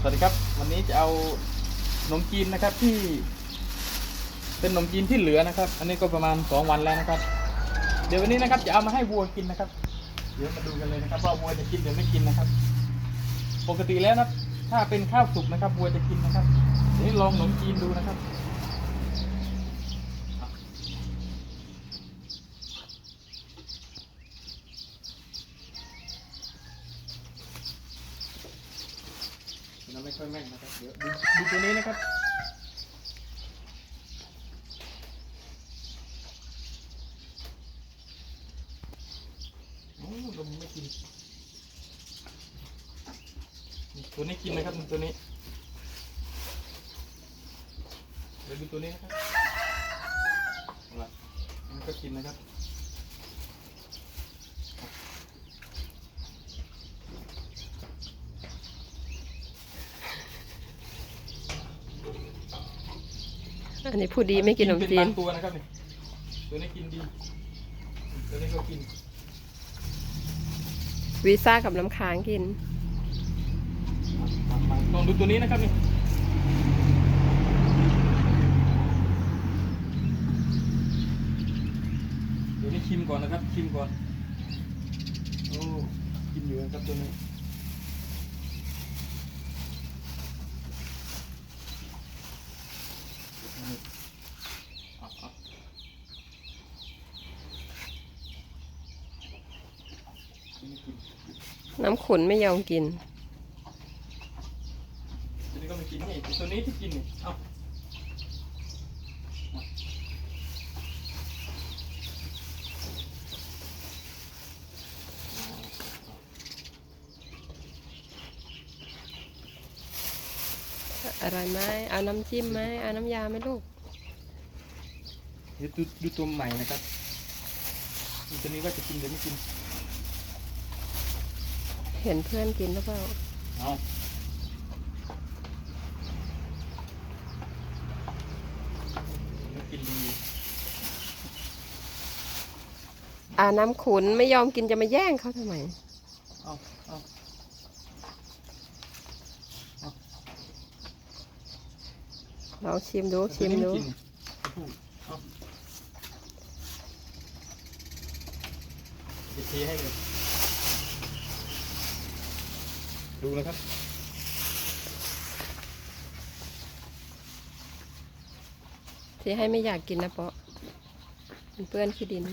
สวัสดีครับ วันนี้จะเอาขนมจีนนะครับที่ เป็นขนมจีนที่เหลือนะครับ อันนี้ก็ประมาณสองวันแล้วนะครับ เดี๋ยววันนี้นะครับจะเอามาให้วัวกินนะครับ เดี๋ยวมาดูกันเลยนะครับ ว่าวัวจะกินหรือไม่กินนะครับ ปกติแล้วนะถ้าเป็นข้าวสุกนะครับวัวจะกินนะครับเดี๋ยวลองขนมจีนดูนะครับ ไม่ค่อยแม่นนะครับ เดี๋ยวดูดูตัวนี้นะครับ โอ้ลมไม่กิน ตัวนี้กินนะครับตัวนี้ เดี๋ยวดูตัวนี้นะครับมันก็กินนะครับ อันนี้พูดดีไม่กินขนมเป็นจีนบางตัวนะครับนี่ตัวนี้กินดีตัวนี้ก็กินวีซ่ากับน้ำค้างกินมามาลองดูตัวนี้นะครับนี่เดี๋ยวนี้ชิมก่อนนะครับชิมก่อนโอ้กินอยู่นะครับตัวนี้เอาเอาตัว นี้กินน้ำขุนไม่ยอมกิน ตัวนี้ก็ไม่กินนี่ตัวนี้ที่กินนี่เอาเอาอะไรไหมเอาน้ำจิ้มไหมเอาน้ำยาไหมลูก เดี๋ยวดูดูตัวใหม่นะครับดูตัวนี้ว่าจะกินหรือไม่กิน เห็นเพื่อนกินหรือเปล่าเอาไม่กินดีอาน้ำขุนไม่ยอมกินจะมาแย่งเขาทำไม เอาเอาเราชิมดูชิมดูตัวนี้ไกินพูดเอาจะเทให้เลย ดูนะครับ ที่ให้ไม่อยากกินนะเปาะเป็นเปื้อนขี้ดิน